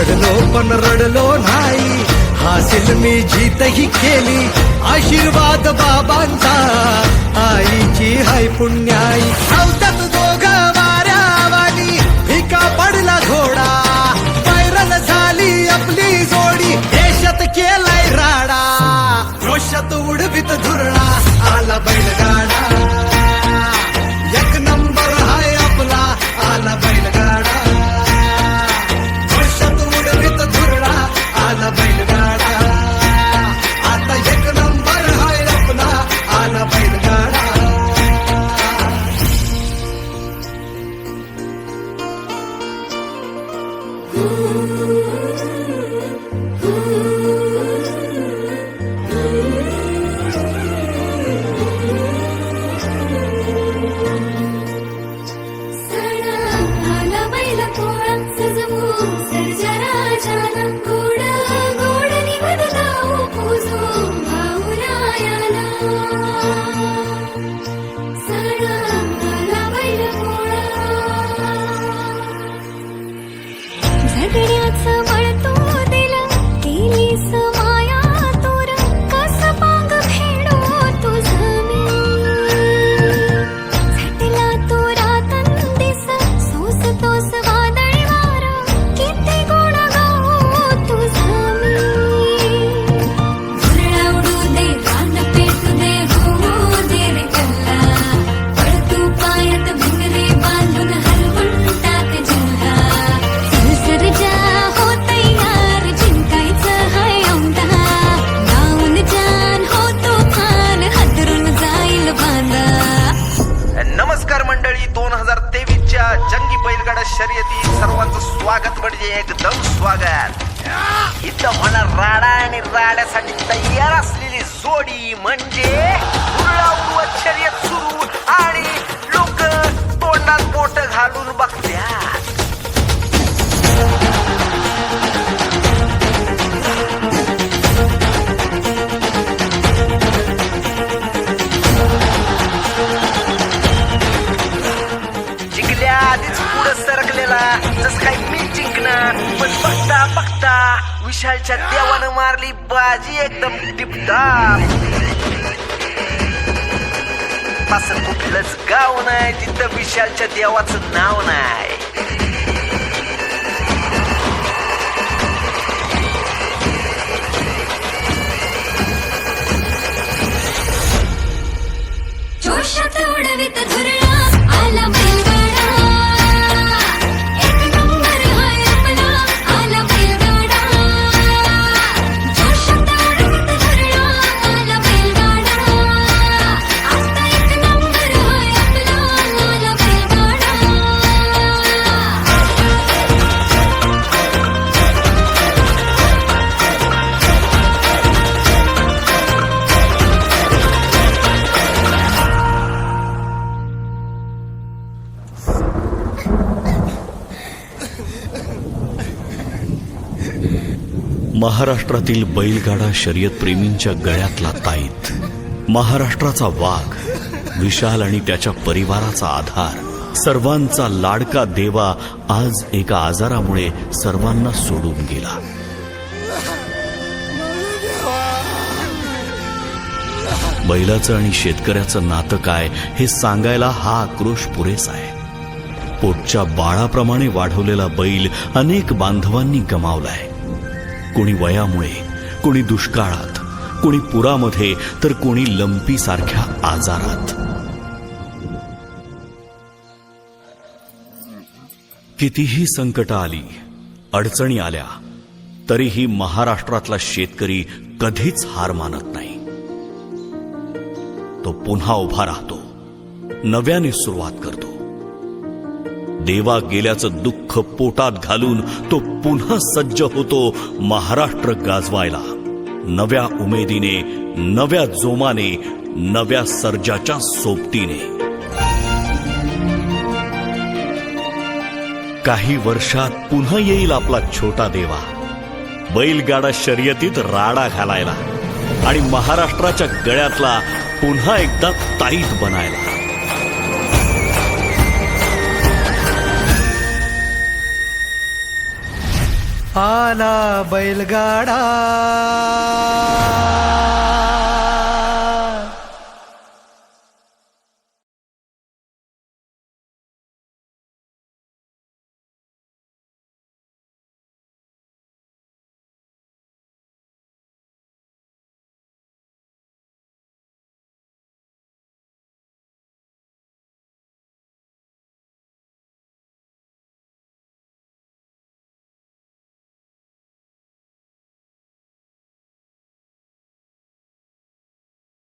लढलो पण रडलो नाही. हासिल मी जीतही केली. आशीर्वाद बाबांचा. आईची हाय पुण्याई. धावतात दोघ वाऱ्यावानी भिका पडला घोडा. पैरल झाली आपली जोडी. देशात केलाय राडा. रोषात उडवीत धुरळा. Ooh. झगड्याचं एकदम स्वागत. इथं होणार राडा आणि राड्यासाठी तयार असलेली जोडी म्हणजे शर्यत सुरू आणि लोक तोंडात बोट घालून बघत्या विशालच्या देवानं मारली बाजी एकदम टिपटाप. असं कुठलंच गाव नाही तिथं विशालच्या देवाचं नाव नाही. महाराष्ट्रातील बैलगाडा शर्यत प्रेमींच्या गळ्यातला ताईत. महाराष्ट्राचा वाघ विशाल आणि त्याच्या परिवाराचा आधार. सर्वांचा लाडका देवा आज एका आजारामुळे सर्वांना सोडून गेला. बैलाचं आणि शेतकऱ्याचं नातं काय हे सांगायला हा आक्रोश पुरेसा आहे. पोटच्या बाळाप्रमाणे वाढवलेला बैल अनेक बांधवांनी गमावलाय. कोणी वयामुळे कोणी दुष्काळात कोणी पुरामध्ये तर कोणी लंपी सारख्या आजारात. कितीही संकट आली अडचणी आल्या तरीही महाराष्ट्रातला शेतकरी कधीच हार मानत नाही. तो पुन्हा उभा राहतो नव्याने सुरुवात करतो. देवा गेल्याचं दुःख पोटात घालून तो पुन्हा सज्ज होतो महाराष्ट्र गाजवायला. नव्या उमेदीने नव्या जोमाने नव्या सर्जाच्या सोबतीने. काही वर्षात पुन्हा येईल आपला छोटा देवा. बैलगाडा शर्यतीत राडा घालायला आणि महाराष्ट्राच्या गळ्यातला पुन्हा एकदा ताईत बनायला. आला बैलगाडा.